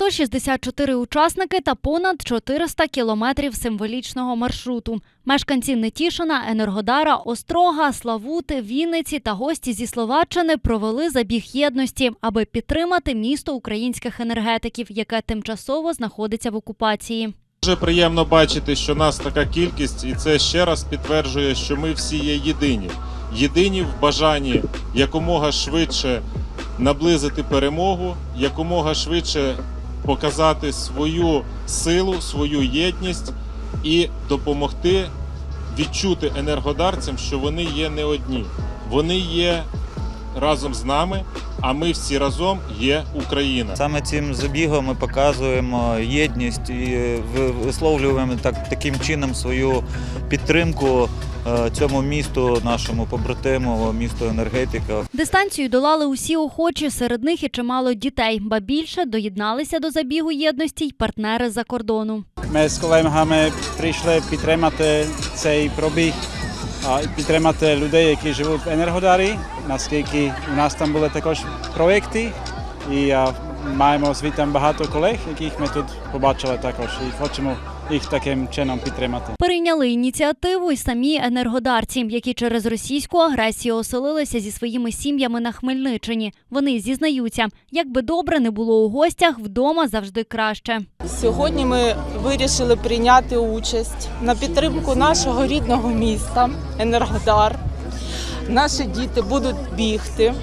164 учасники та понад 400 кілометрів символічного маршруту. Мешканці Нетішина, Енергодара, Острога, Славути, Вінниці та гості зі Словаччини провели забіг єдності, аби підтримати місто українських енергетиків, яке тимчасово знаходиться в окупації. Дуже приємно бачити, що нас така кількість, і це ще раз підтверджує, що ми всі є єдині. Єдині в бажанні якомога швидше наблизити перемогу, якомога швидше показати свою силу, свою єдність і допомогти відчути енергодарцям, що вони є не одні. Вони є разом з нами, а ми всі разом є Україна. Саме цим забігом ми показуємо єдність і висловлюємо так, таким чином свою підтримку е, цьому місту, нашому побратиму, місту енергетика. Дистанцію долали усі охочі, серед них і чимало дітей, ба більше доєдналися до забігу єдності й партнери за кордону. Ми з колегами прийшли підтримати цей пробіг, а підтримати людей, які живуть в Енергодарі, наскільки у нас там були також проекти, і а, маємо звідти багато колег, яких ми тут побачили також, і хочемо їх таким чином підтримати. Перейняли ініціативу й самі енергодарці, які через російську агресію оселилися зі своїми сім'ями на Хмельниччині. Вони зізнаються, як би добре не було у гостях, вдома завжди краще. Сьогодні ми вирішили прийняти участь на підтримку нашого рідного міста Енергодар. Наші діти будуть бігти е,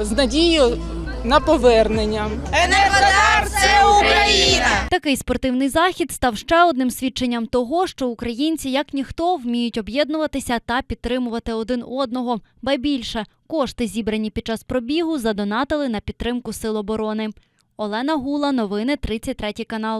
з надією на повернення. Енергодар це Україна! Такий спортивний захід став ще одним свідченням того, що українці, як ніхто, вміють об'єднуватися та підтримувати один одного. Ба більше кошти, зібрані під час пробігу, задонатили на підтримку сил оборони. Олена Гула, новини 33 канал.